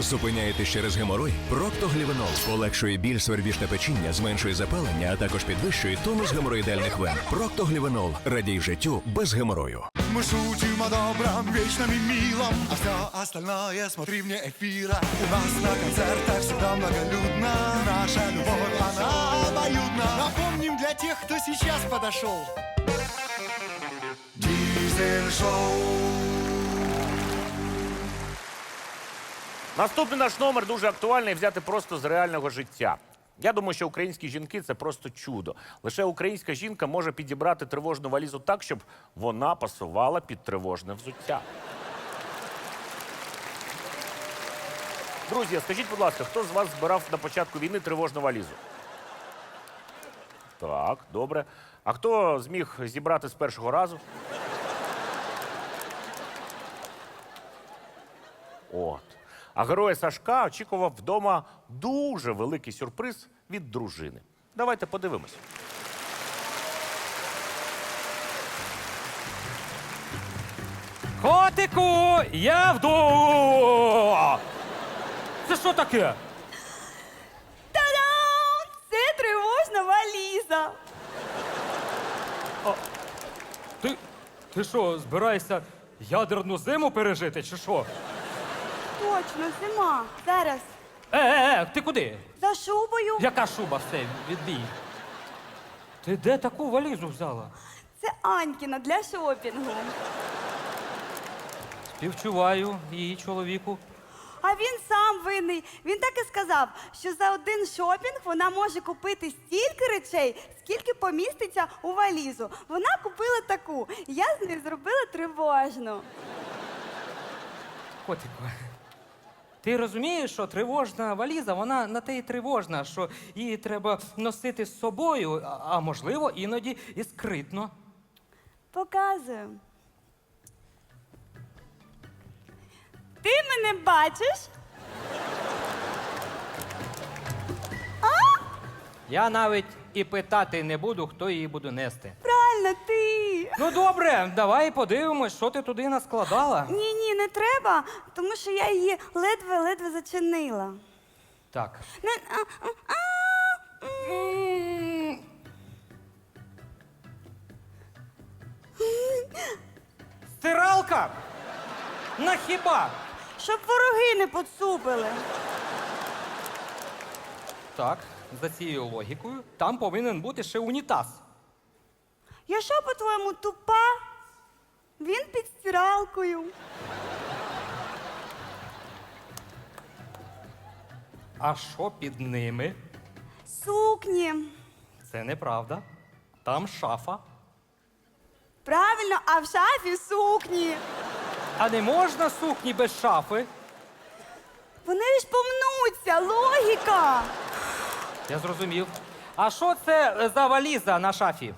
Зупиняєтесь через геморой? Проктоглівенол полегшує біль, свербіж та печіння, зменшує запалення, а також підвищує тонус геморроїдальних вен. Проктоглівенол. Радій життю без геморою. Мы шутим о добром, вечном и милом А все остальное смотри вне эфира У нас на концертах всегда многолюдно Наша любовь, она обоюдна. Напомним для тех, кто сейчас подошел. Дизель-шоу Наступний наш номер дуже актуальний взяти просто з реального життя. Я думаю, що українські жінки це просто чудо. Лише українська жінка може підібрати тривожну валізу так, щоб вона пасувала під тривожне взуття. Друзі, скажіть, будь ласка, хто з вас збирав на початку війни тривожну валізу? Так, добре. А хто зміг зібрати з першого разу? От. А героя Сашка очікував вдома дуже великий сюрприз від дружини. Давайте подивимось. Котику, я вдома! Це що таке? Та-дам! Це тривожна валіза. Ти, ти що, збираєшся ядерну зиму пережити, чи що? Точно, зима. Зараз. Е, е, е, ти куди? За шубою. Яка шуба все, відбій? Ти де таку валізу взяла? Це Анькіна для шопінгу. Співчуваю її чоловіку. А він сам винний. Він так і сказав, що за один шопінг вона може купити стільки речей, скільки поміститься у валізу. Вона купила таку. Я з нею зробила тривожну. Котику, ти розумієш, що тривожна валіза, вона на те й тривожна, що її треба носити з собою, а, а можливо, іноді і скритно. Показую. Ти мене бачиш? Я навіть і питати не буду, хто її буде нести. Правильно, ти. Ну добре, давай подивимось, що ти туди наскладала. Ні, ні, не треба, тому що я її ледве-ледве зачинила. Так. Не- а, а, а, м. Стиралка! На хіба? Щоб вороги не поцупили. Так, за цією логікою, там повинен бути ще унітаз. Я що, по-твоєму, тупа? Він під стиралкою. А що під ними? Сукні. Це неправда. Там шафа. Правильно, а в шафі сукні. А не можна сукні без шафи. Вони ж помнуться, логіка. Я зрозумів. А що це е, за валіза на шафі?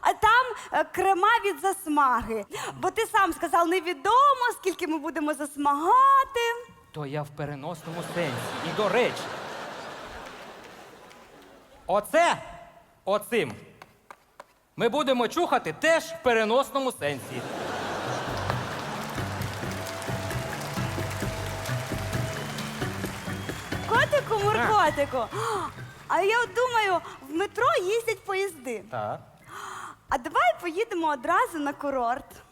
А там е, крема від засмаги. Бо ти сам сказав, невідомо, скільки ми будемо засмагати. То я в переносному сенсі. І до речі. Оце оцим. Ми будемо чухати теж в переносному сенсі. Котику, муркотику. А я от думаю, в метро їздять поїзди. Так. А давай поїдемо одразу на курорт.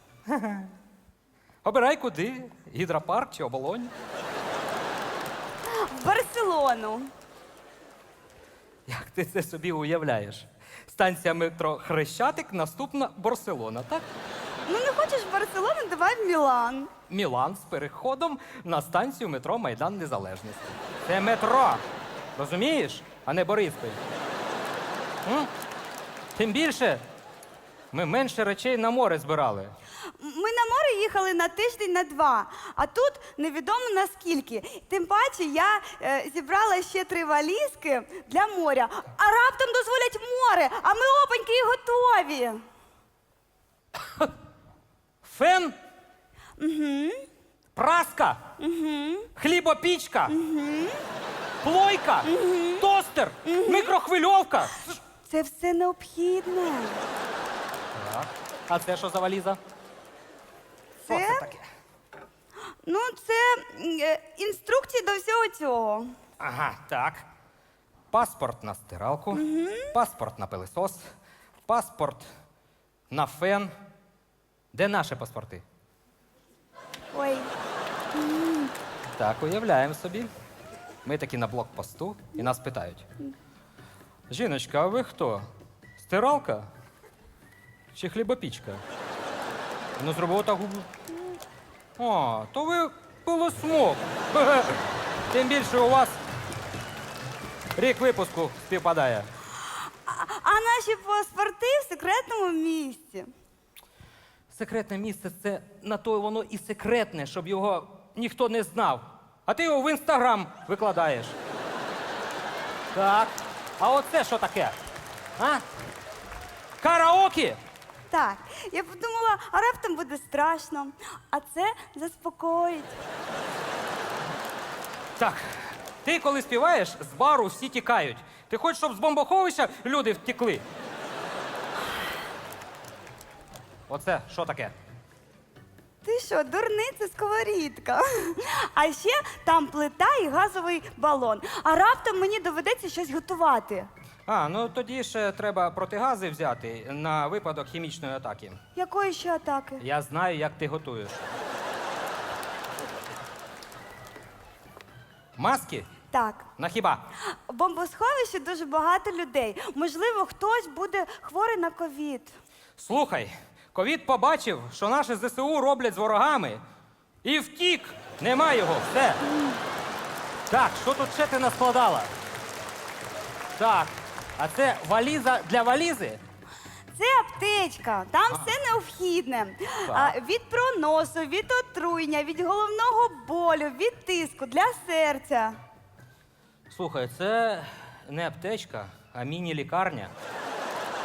Обирай куди? Гідропарк чи оболонь? В Барселону. Як ти це собі уявляєш? Станція метро Хрещатик, наступна Барселона, так? Ну не хочеш в Барселону, давай в Мілан. Мілан з переходом на станцію метро Майдан Незалежності. Це метро. Розумієш? А не Бориспіль. М? Тим більше, ми менше речей на море збирали. Ми на море їхали на тиждень на два, а тут невідомо наскільки. Тим паче я е, зібрала ще три валізки для моря, а раптом дозволять море, а ми опаньки і готові. Фен. Угу. Праска. Угу. Хлібопічка. Угу. Плойка. Угу. Тостер. Мікрохвильовка. Це все необхідне. А це що за валіза? Що Це? таке? Ну, це е, інструкції до всього цього. Ага, так. Паспорт на стиралку, паспорт на пилисос, паспорт на фен. Де наші паспорти? Ой, Так, уявляємо собі. Ми такі на блокпосту і нас питають. Жіночка, а ви хто? Стиралка? Чи хлібопічка? Ну, зробив так губу. О, то ви пилосмок. Тим більше у вас рік випуску співпадає. а, а наші паспорти в секретному місці. Секретне місце це на то воно і секретне, щоб його ніхто не знав. А ти його в інстаграм викладаєш. Так. А оце що таке? А? Караоке? Так, я подумала, а раптом буде страшно, а це заспокоїть. Так. Ти коли співаєш, з бару всі тікають. Ти хочеш, щоб з бомбоховища люди втекли? Оце що таке? Ти що, дурниця сковорідка? А ще там плита і газовий балон. А раптом мені доведеться щось готувати. А, ну тоді ще треба протигази взяти на випадок хімічної атаки. Якої ще атаки? Я знаю, як ти готуєш. Маски? Так, На хіба? в бомбосховищі дуже багато людей. Можливо, хтось буде хворий на ковід. Слухай, ковід побачив, що наші ЗСУ роблять з ворогами. І втік. Нема його, все. Так, що тут ще ти наскладала? Так, а це валіза для валізи? Це аптечка, там все необхідне. А, від проносу, від отруєння, від головного болю, від тиску для серця. Слухай, це не аптечка, а міні-лікарня.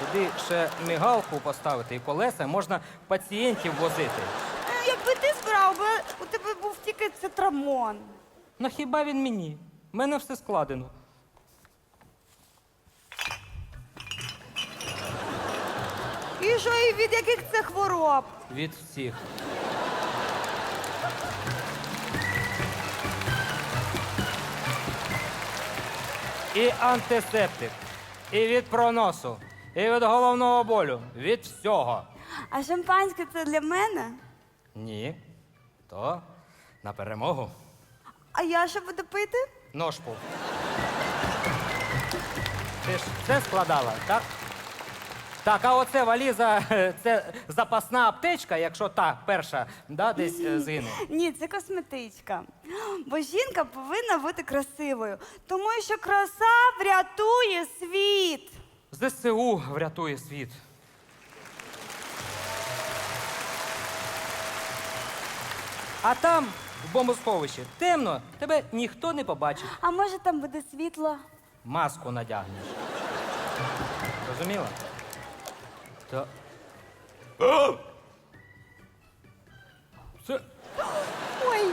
Туди ще мігалку поставити і колеса можна пацієнтів возити. Е, Якби ти збирав, би у тебе був тільки цитрамон. Ну хіба він мені? У мене все складено. І що, і від яких це хвороб? Від всіх. І антисептик, і від проносу, і від головного болю, від всього. А шампанське це для мене? Ні. То на перемогу. А я що буду пити? Ножпу. Ти ж це складала, так? Так, а оце валіза, це запасна аптечка, якщо та перша да, десь е, згине. Ні, це косметичка. Бо жінка повинна бути красивою, тому що краса врятує світ. ЗСУ врятує світ. А там, в бомбосховищі, темно, тебе ніхто не побачить. А може там буде світло? Маску надягнеш. Розуміла? То... Це... Ой,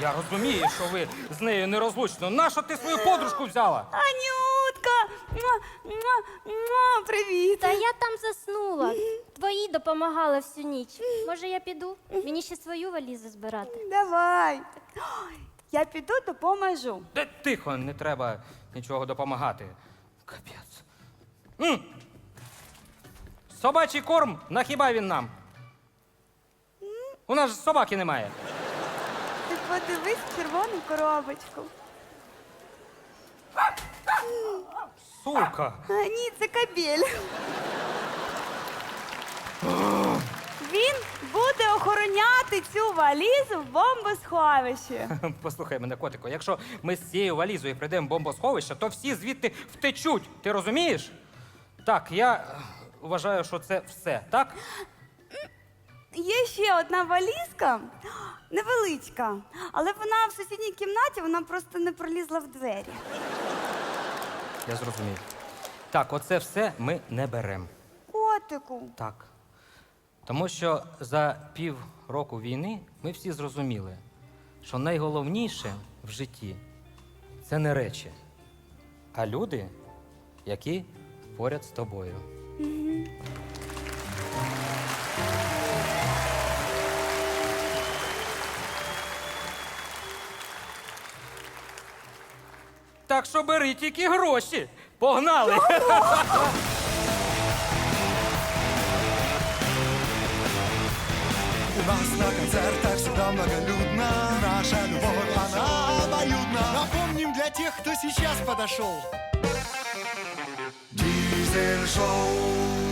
Я розумію, що ви з нею нерозлучно. Нащо ти свою подружку взяла? Анютка! Муа, муа, муа, привіт! Та я там заснула. Твої допомагала всю ніч. Може, я піду? Мені ще свою валізу збирати. Давай. Ой, Я піду допоможу. Де тихо, не треба нічого допомагати. Капець. М! Собачий корм, на хіба він нам? У нас ж собаки немає. Ти подивись в червону коробочку. Сука. А, ні, це кабель. Він буде охороняти цю валізу в бомбосховищі. Послухай мене, котико, якщо ми з цією валізою прийдемо в бомбосховище, то всі звідти втечуть. Ти розумієш? Так, я вважаю, що це все, так? Є ще одна валізка, невеличка, але вона в сусідній кімнаті, вона просто не пролізла в двері. Я зрозумів. Так, оце все ми не беремо. Котику. Так. Тому що за пів року війни ми всі зрозуміли, що найголовніше в житті це не речі, а люди, які поряд з тобою. Так що бери тільки гроші. Погнали! У нас на концертах всегда многолюдно Наша любовь, она обоюдна Напомним для тех, кто сейчас подошел Дизель-шоу